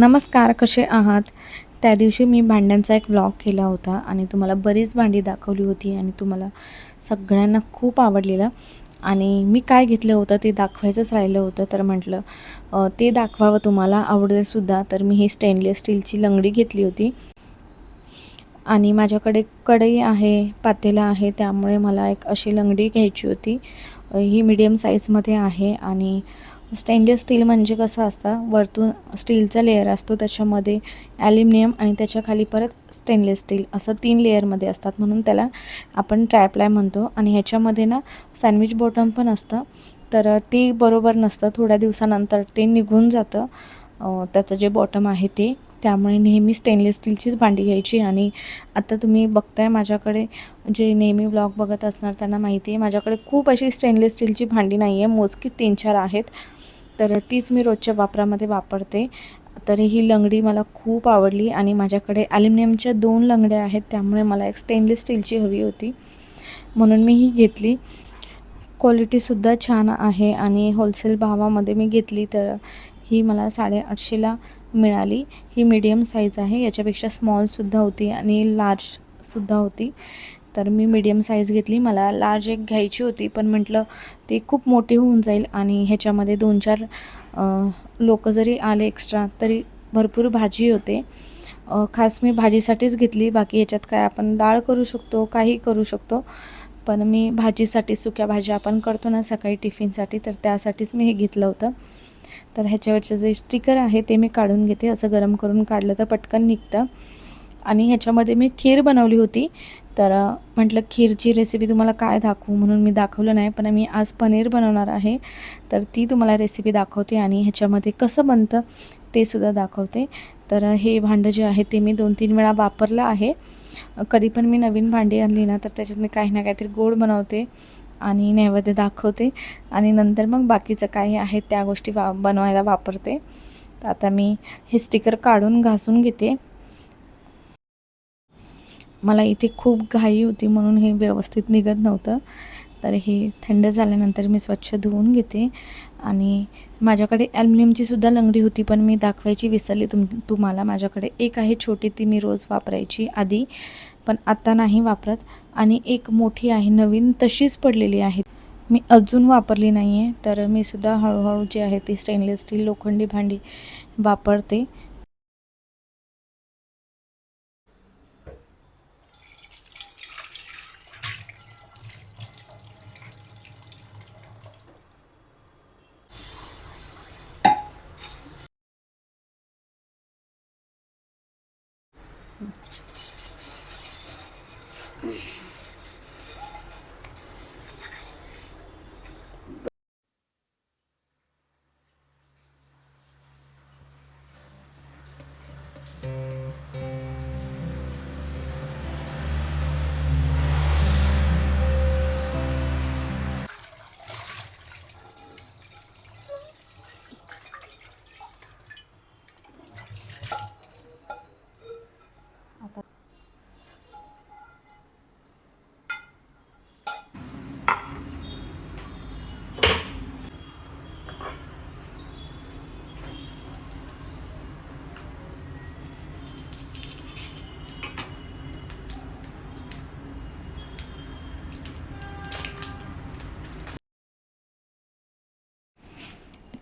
नमस्कार कसे आहात? त्या दिवशी मी भांड्यांचा एक व्लॉग केला होता आणि तुम्हाला बरीच भांडी दाखवली होती आणि तुम्हाला सगळ्यांना खूप आवडलेलं. आणि मी काय घेतलं होतं ते दाखवायचंच राहिलं होतं. तर म्हटलं ते दाखवावं तुम्हाला आवडेलसुद्धा तर मी ही स्टेनलेस स्टीलची लंगडी घेतली होती. आणि माझ्याकडे कढई आहे पातेला आहे त्यामुळे मला एक अशी लंगडी घ्यायची होती. ही मीडियम साईजमध्ये आहे आणि स्टेनलेस स्टील म्हणजे कसं असतं? वरतून स्टीलचा लेअर असतो त्याच्यामध्ये ॲल्युमिनियम आणि त्याच्याखाली परत स्टेनलेस स्टील असं तीन लेअरमध्ये असतात. म्हणून त्याला आपण ट्रॅपलाय म्हणतो. आणि ह्याच्यामध्ये ना सँडविच बॉटम पण असतं. तर ते बरोबर नसतं. थोड्या दिवसानंतर ते निघून जातं. त्याचं जे बॉटम आहे ते. त्यामुळे नेहमी स्टेनलेस स्टीलचीच भांडी घ्यायची. आणि आता तुम्ही बघताय माझ्याकडे जे नेहमी ब्लॉग बघत असणार त्यांना माहिती आहे. माझ्याकडे खूप अशी स्टेनलेस स्टीलची भांडी नाही आहे मोजकी तीन चार आहेत. तर तीच मी रोजच्या वापरामध्ये वापरते. तर ही लंगडी मला खूप आवडली आणि माझ्याकडे ॲल्युमिनियमच्या दोन लंगड्या आहेत त्यामुळे मला एक स्टेनलेस स्टीलची हवी होती. म्हणून मी ही घेतली. क्वालिटीसुद्धा छान आहे आणि होलसेल भावामध्ये मी घेतली तर ही मला साडेआठशेला मिळाली. ही मीडियम साईज आहे याच्यापेक्षा स्मॉलसुद्धा होती आणि लार्जसुद्धा होती. तर मी मीडियम साईज घेतली. मला लार्ज एक घ्यायची होती पण म्हटलं ती खूप मोठी होऊन जाईल आणि ह्याच्यामध्ये दोन चार लोक जरी आले एक्स्ट्रा तरी भरपूर भाजी होते. खास मी भाजीसाठीच घेतली. बाकी ह्याच्यात काय आपण डाळ करू शकतो काही करू शकतो. पण मी भाजीसाठी सुक्या भाज्या आपण करतो ना सकाळी टिफिनसाठी तर त्यासाठीच मी हे घेतलं होतं. तर ह्याच्यावरचं जे स्टिकर आहे ते मी काढून घेते. असं गरम करून काढलं तर पटकन निघतं. आणि ह्याच्यामध्ये मी खीर बनवली होती. तर म्हटलं खीरची रेसिपी तुम्हाला काय दाखवू म्हणून मी दाखवलं नाही पण मी आज पनीर बनवणार आहे. तर ती तुम्हाला रेसिपी दाखवते आणि ह्याच्यामध्ये कसं बनतं ते सुद्धा दाखवते. तर हे भांडं जे आहे ते मी दोन तीन वेळा वापरलं आहे. कधी पण मी नवीन भांडी आणली ना तर त्याच्यात मी काही ना काहीतरी गोड बनवते आणि नैवेद्य दाखवते आणि नंतर मग बाकीचं काही आहे त्या गोष्टी वा बनवायला वापरते. तर आता मी हे स्टिकर काढून घासून घेते. मला इथे खूप घाई होती म्हणून हे व्यवस्थित निघत नव्हतं. तर हे थंड झाल्यानंतर मी स्वच्छ धुवून घेते. आणि माझ्याकडे ॲल्युमिनियमची सुद्धा लंगडी होती पण मी दाखवायची विसरली तुम तुम्हाला. माझ्याकडे एक आहे छोटी ती मी रोज वापरायची आधी पण आत्ता नाही वापरत. आणि एक मोठी आहे नवीन तशीच पडलेली आहे. मी अजून वापरली नाही आहे तर मी सुद्धा हळूहळू जी आहे ती स्टेनलेस स्टील लोखंडी भांडी वापरते.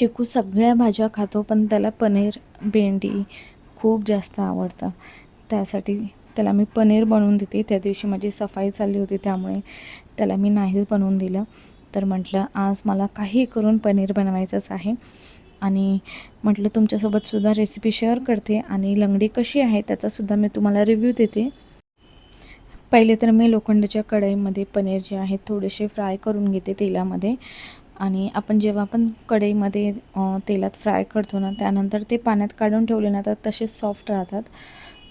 चिकू सगळ्या भाज्या खातो पण त्याला पनीर भेंडी खूप जास्त आवडतं. त्यासाठी त्याला मी पनीर बनवून देते. त्या दिवशी माझी सफाई चालली होती त्यामुळे त्याला मी नाहीच बनवून दिलं. तर म्हटलं आज मला काही करून पनीर बनवायचंच आहे. आणि म्हटलं तुमच्यासोबतसुद्धा रेसिपी शेअर करते आणि लंगडी कशी आहे त्याचासुद्धा मी तुम्हाला रिव्ह्यू देते. पहिले तर मी लोखंडाच्या कढईमध्ये पनीर जे आहे थोडेसे फ्राय करून घेते तेलामध्ये. आणि आपण जेव्हा पण कढईमध्ये तेलात फ्राय करतो ना त्यानंतर ते पाण्यात काढून ठेवले ना तर तसेच सॉफ्ट राहतात.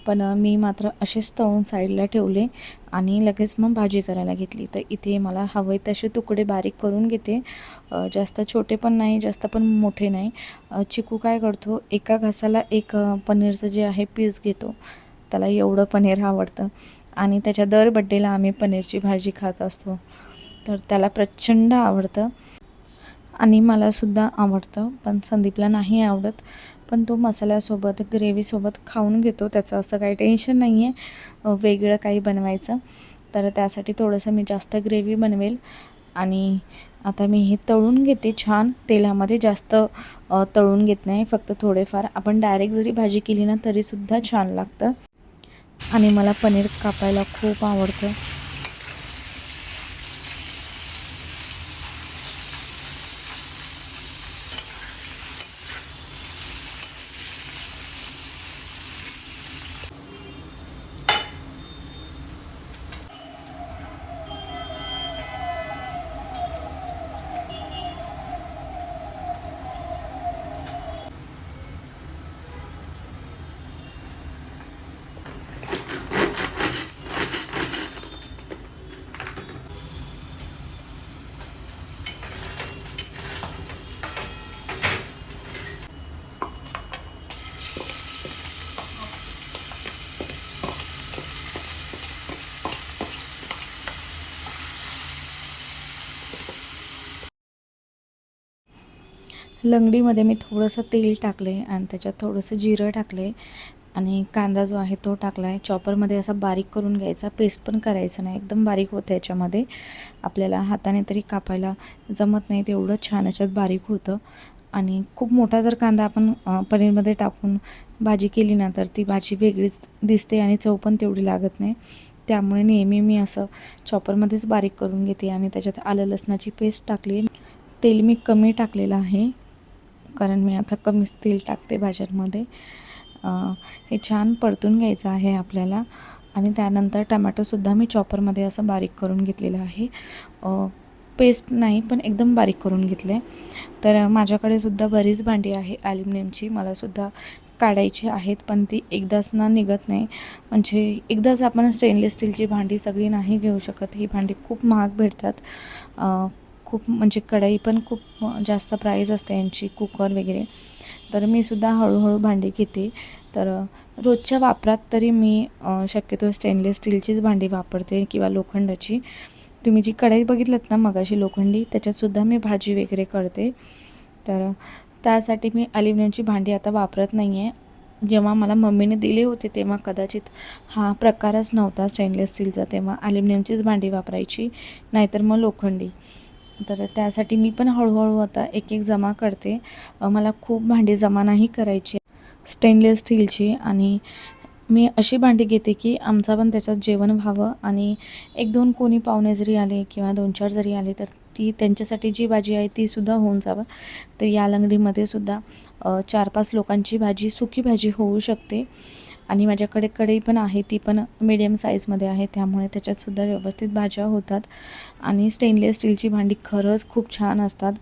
पण मी मात्र असेच तळून साईडला ठेवले आणि लगेच मग भाजी करायला घेतली. तर इथे मला हवे तसे तुकडे बारीक करून घेते. जास्त छोटे पण नाही जास्त पण मोठे नाही. चिकू काय करतो एका घासाला एक पनीरचं जे आहे पीस घेतो. त्याला एवढं पनीर आवडतं. आणि त्याच्या दर बड्डेला आम्ही पनीरची भाजी खात असतो. तर त्याला प्रचंड आवडतं. आणि मलासुद्धा आवडतं पण संदीपला नाही आवडत. पण तो मसाल्यासोबत ग्रेव्हीसोबत खाऊन घेतो त्याचं असं काही टेन्शन नाही आहे वेगळं काही बनवायचं. तर त्यासाठी थोडंसं मी जास्त ग्रेव्ही बनवेल. आणि आता मी हे तळून घेते छान. तेलामध्ये जास्त तळून घेत नाही फक्त थोडेफार. आपण डायरेक्ट जरी भाजी केली ना तरीसुद्धा छान लागतं. आणि मला पनीर कापायला खूप आवडतं. लंगडीमध्ये मी थोडंसं तेल टाकले आणि त्याच्यात थोडंसं जिरं टाकले आणि कांदा जो आहे तो टाकला आहे चॉपरमध्ये असा बारीक करून घ्यायचा. पेस्ट पण करायचं नाही. एकदम बारीक होतं याच्यामध्ये. आपल्याला हाताने तरी कापायला जमत नाही. तेवढं छान याच्यात बारीक होतं. आणि खूप मोठा जर कांदा आपण पनीरमध्ये टाकून भाजी केली ना तर ती भाजी वेगळीच दिसते आणि चव पण तेवढी लागत नाही. त्यामुळे नेहमी मी असं चॉपरमध्येच बारीक करून घेते. आणि त्याच्यात आलं लसणाची पेस्ट टाकली. तेल मी कमी टाकलेलं आहे. कारण मी आता कमीच तेल टाकते भाज्यांमध्ये. हे छान परतून घ्यायचं आहे आपल्याला. आणि त्यानंतर टमॅटोसुद्धा मी चॉपरमध्ये असं बारीक करून घेतलेलं आहे. पेस्ट नाही पण एकदम बारीक करून घेतले तर माझ्याकडे सुद्धा बरीच भांडी आहे ॲल्युमिनियमची. मलासुद्धा काढायची आहेत पण ती एकदाच ना निघत नाही. म्हणजे एकदाच आपण स्टेनलेस स्टीलची भांडी सगळी नाही घेऊ शकत. ही भांडी खूप महाग भेटतात. खूप म्हणजे कढई पण खूप जास्त प्राईज असते यांची कुकर वगैरे. तर मी सुद्धा हळूहळू भांडी घेते. तर रोजच्या वापरात तरी मी शक्यतो स्टेनलेस स्टीलचीच भांडी वापरते किंवा लोखंडाची. तुम्ही जी कढई बघितलं ना मगाशी लोखंडी त्याच्यातसुद्धा मी भाजी वगैरे करते. तर त्यासाठी मी ॲल्युमिनियमची भांडी आता वापरत नाही आहे जेव्हा मला मम्मीने दिले होते तेव्हा कदाचित हा प्रकारच नव्हता स्टेनलेस स्टीलचा तेव्हा ॲल्युमिनियमचीच भांडी वापरायची नाहीतर मग लोखंडी. तर त्यासाठी मी पण हळूहळू आता एक एक जमा करते. मला खूप भांडी जमा नाही करायची. स्टेनलेस स्टीलची आणि मी अशी भांडी घेते की आमचा पण त्याच्यात जेवण व्हावं आणि एक दोन कोणी पाहुणे जरी आले किंवा दोन चार जरी आले तर ती त्यांच्यासाठी जी भाजी आहे तीसुद्धा होऊन जावं. तर या लंगडीमध्ये सुद्धा चार पाच लोकांची भाजी सुकी भाजी होऊ शकते. आणि माझ्याकडे कढई पण आहे ती पण मीडियम साईजमध्ये आहे त्यामुळे त्याच्यातसुद्धा व्यवस्थित भाज्या होतात. आणि स्टेनलेस स्टीलची भांडी खरंच खूप छान असतात.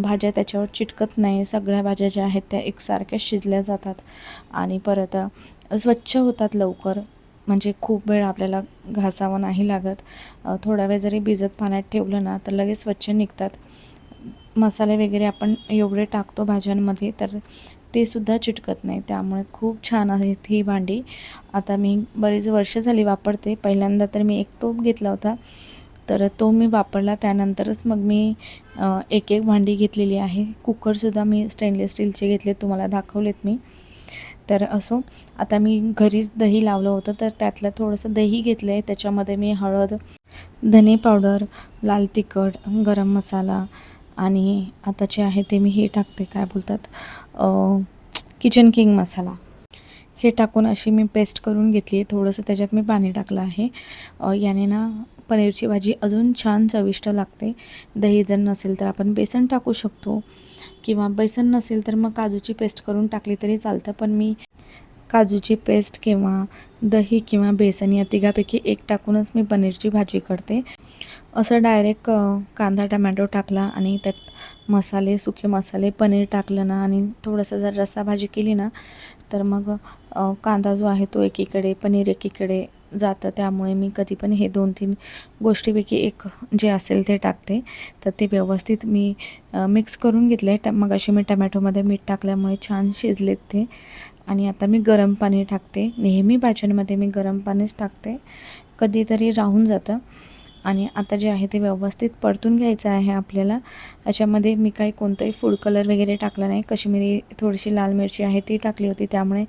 भाज्या त्याच्यावर चिटकत नाही सगळ्या भाज्या ज्या आहेत त्या एकसारख्या शिजल्या जातात. आणि परत स्वच्छ होतात लवकर. म्हणजे खूप वेळ आपल्याला घासावं नाही लागत. थोडा वेळ जरी भिजत पाण्यात ठेवलं ना तर लगेच स्वच्छ निघतात. मसाले वगैरे आपण एवढे टाकतो भाज्यांमध्ये तर ते सुद्धा चिटकत नाही. त्यामुळे खूप छान आहेत ही भांडी. आता मी बरीच वर्ष झाली वापरते. पहिल्यांदा तर मी एक टोप घेतला होता. तर तो मी वापरला. त्यानंतरच मग मी एक एक भांडी घेतलेली आहे. कुकरसुद्धा मी स्टेनलेस स्टीलचे घेतले. तुम्हाला दाखवलेत मी. तर असो आता मी घरीच दही लावलं होतं. तर त्यातलं थोडंसं दही घेतलं आहे त्याच्यामध्ये मी हळद धने पावडर लाल तिखट गरम मसाला आणि आता जे आहे ते मी हे टाकते काय बोलतात किचन किंग मसाला हे टाकून अशी मी पेस्ट करून घेतली आहे. थोडंसं त्याच्यात मी पाणी टाकलं आहे. याने ना पनीरची भाजी अजून छान चविष्ट लागते. दही जर नसेल तर आपण बेसन टाकू शकतो किंवा बेसन नसेल तर मग काजूची पेस्ट करून टाकली तरी चालतं. पण मी काजूची पेस्ट किंवा दही किंवा बेसन या तिघापैकी एक टाकूनच मी पनीरची भाजी करते. असं डायरेक्ट कांदा टमॅटो टाकला आणि त्यात मसाले सुके मसाले पनीर टाकलं ना आणि थोडंसं जर रस्सा भाजी केली ना तर मग कांदा जो आहे तो एकीकडे पनीर एकीकडे जातं. त्यामुळे मी कधी पण हे दोन तीन गोष्टीपैकी एक जे असेल ते टाकते. तर ते व्यवस्थित मी मिक्स करून घेतले ट मग अशी मी टमॅटोमध्ये मीठ टाकल्यामुळे छान शिजलेत ते. आणि आता मी गरम पाणी टाकते. नेहमी भाज्यांमध्ये मी गरम पाणीच टाकते. कधीतरी राहून जातं. आणि आता जे आहे ते व्यवस्थित परतून घ्यायचं आहे आपल्याला. याच्यामध्ये मी काही कोणताही फूड कलर वगैरे टाकला नाही. कश्मीरी थोडीशी लाल मिरची आहे ती टाकली होती. त्यामुळे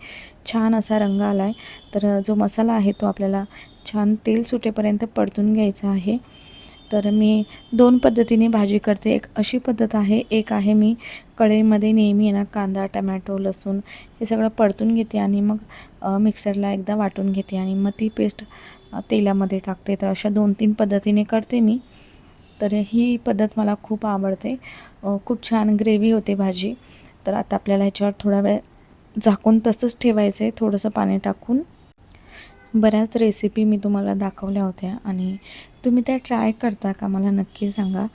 छान असा रंग आला आहे तर जो मसाला आहे तो आपल्याला छान तेल सुटेपर्यंत परतून घ्यायचा आहे. तर मी दोन पद्धतीने भाजी करते. एक अशी पद्धत आहे. एक आहे मी कढईमध्ये नेहमी आहे ना कांदा टमॅटो लसूण हे सगळं परतून घेते आणि मग मिक्सरला एकदा वाटून घेते आणि मग ती पेस्ट तेलामध्ये टाकते. तर अशा दोन तीन पद्धतीने करते मी. तर ही पद्धत मला खूप आवडते. खूप छान ग्रेव्ही होते भाजी. तर आता आपल्याला ह्याच्यावर थोडा वेळ झाकून तसंच ठेवायचं आहे. थोडंसं पाणी टाकून. बऱ्याच रेसिपी मी तुम्हाला दाखवल्या होत्या आणि तुम्ही त्या ट्राय करता का? मला नक्की सांगा.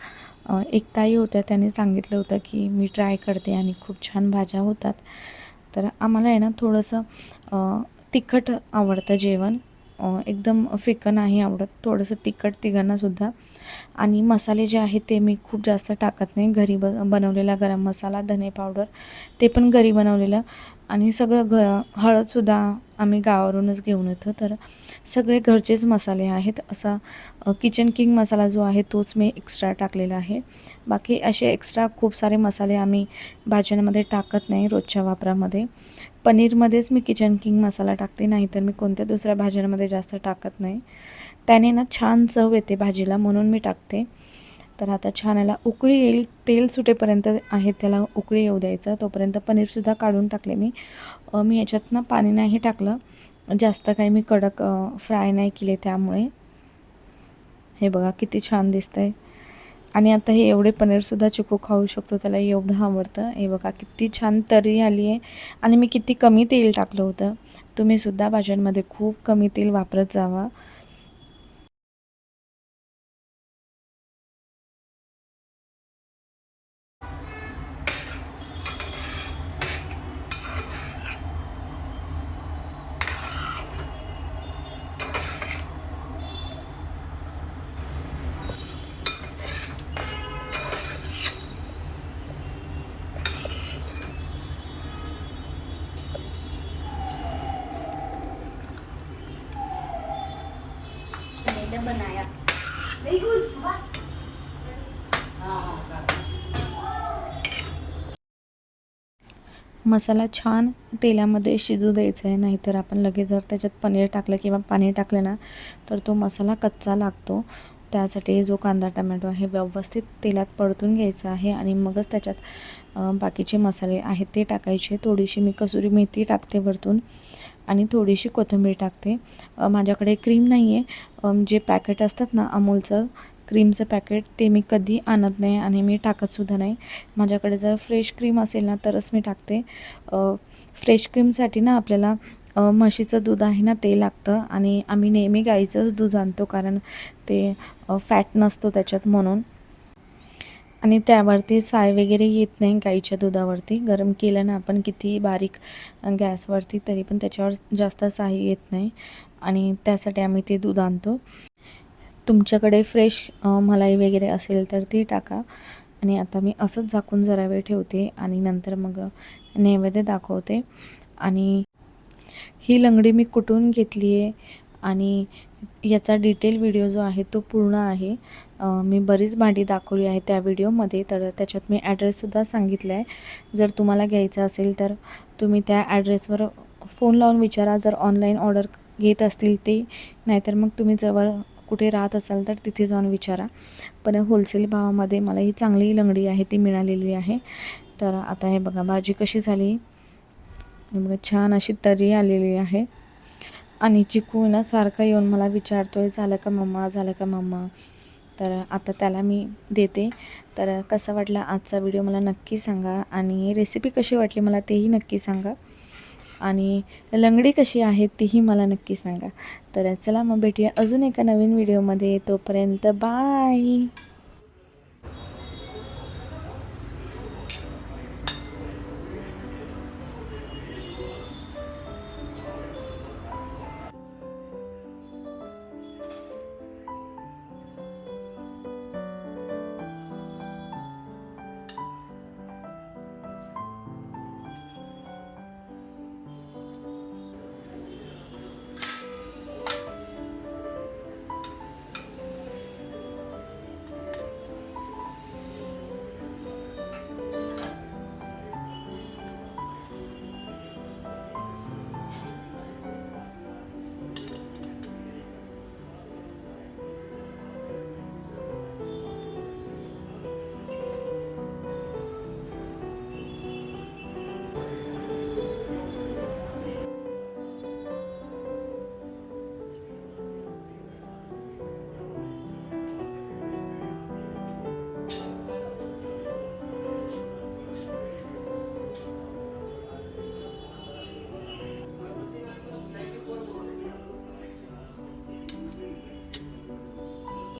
एक ताई होत्या त्याने सांगितलं होतं की मी ट्राय करते आणि खूप छान भाज्या होतात. तर आम्हाला आहे ना थोडंसं तिखट आवडतं जेवण. एकदम फिकं नाही आवडत. थोडंसं तिखट तिघांनासुद्धा आणि मसाले जे आहेत ते मी खूप जास्त टाकत नाही. घरी ब बनवलेला गरम मसाला धने पावडर ते पण घरी बनवलेलं. आणि सगळं घ हळदसुद्धा आम्ही गावावरूनच घेऊन येतो. तर सगळे घरचेच मसाले आहेत. असा किचन किंग मसाला जो आहे तोच मी एक्स्ट्रा टाकलेला आहे. बाकी असे एक्स्ट्रा खूप सारे मसाले आम्ही भाज्यांमध्ये टाकत नाही रोजच्या वापरामध्ये. पनीरमध्येच मी किचन किंग मसाला टाकते नाहीतर मी कोणत्या दुसऱ्या भाज्यांमध्ये जास्त टाकत नाही. त्याने ना छान चव येते भाजीला म्हणून मी टाकते. तर आता छान याला उकळी येईल तेल सुटेपर्यंत आहे त्याला उकळी येऊ द्यायचं. तोपर्यंत पनीरसुद्धा काढून टाकले मी. मी याच्यातनं पाणी नाही टाकलं. जास्त काही मी कडक फ्राय नाही केले त्यामुळे. हे बघा किती छान दिसतं आहे आणि आता हे एवढे पनीरसुद्धा चिकू खाऊ शकतो त्याला एवढं आवडतं. हे बघा किती छान तरी आली आहे. आणि मी किती कमी तेल टाकलं होतं. तुम्हीसुद्धा भाज्यांमध्ये खूप कमी तेल वापरत जावा. मसाला छान तेलामध्ये शिजू द्यायचा आहे नाहीतर आपण लगेच जर त्याच्यात पनीर टाकलं किंवा पाणी टाकलं ना तर तो मसाला कच्चा लागतो. त्यासाठी जो कांदा टमॅटो आहे व्यवस्थित तेलात परतून घ्यायचा आहे आणि मगच त्याच्यात बाकीचे मसाले आहेत ते टाकायचे. थोडीशी मी कसुरी मेथी टाकते वरतून आणि थोडीशी कोथिंबीर टाकते. माझ्याकडे क्रीम नाही आहे जे पॅकेट असतात ना अमूलचं क्रीमचं पॅकेट ते मी कधी आणत नाही आणि मी टाकतसुद्धा नाही. माझ्याकडे जर फ्रेश क्रीम असेल ना तरच मी टाकते. फ्रेश क्रीमसाठी ना आपल्याला म्हशीचं दूध आहे ना ते लागतं आणि आम्ही नेहमी गाईचंच दूध आणतो कारण ते फॅट नसतो त्याच्यात म्हणून. आणि त्यावरती साय वगैरे येत नाही गाईच्या दुधावरती. गरम केलं ना आपण किती बारीक गॅसवरती तरी पण त्याच्यावर जास्त साय येत नाही. आणि त्यासाठी आम्ही ते दूध आणतो. तुमच्याकडे फ्रेश मलाई वगैरे असेल तर ती टाका. आणि आता मी असंच झाकून जरा वेळ ठेवते आणि नंतर मग नैवेद्य दाखवते. आणि ही लंगडी मी कुठून घेतली आहे आणि याचा डिटेल व्हिडिओ जो आहे तो पूर्ण आहे. मी बरीच भांडी दाखवली आहे त्या व्हिडिओमध्ये तर त्याच्यात मी ॲड्रेससुद्धा सांगितला आहे. जर तुम्हाला घ्यायचं असेल तर तुम्ही त्या ॲड्रेसवर फोन लावून विचारा. जर ऑनलाईन ऑर्डर घेत असतील ते नाहीतर मग तुम्ही जवळ कुठे राहत असाल तर तिथे जाऊन विचारा. पण होलसेल भावामध्ये मला ही चांगली लंगडी आहे ती मिळालेली आहे. तर आता हे बघा भाजी कशी झाली? बघा छान अशी तरी आलेली आहे. आणि चिकू ना सारखा येऊन मला विचारतो आहे झालं का मम्मा? झालं का मम्मा? तर आता त्याला मी देते. तर कसा वाटला आजचा व्हिडिओ मला नक्की सांगा. आणि रेसिपी कशी वाटली मला तेही नक्की सांगा. आणि लंगडी कशी आहे तीही मला नक्की सांगा. तर चला मग भेटूया अजून एका नवीन व्हिडिओमध्ये. तोपर्यंत बाय.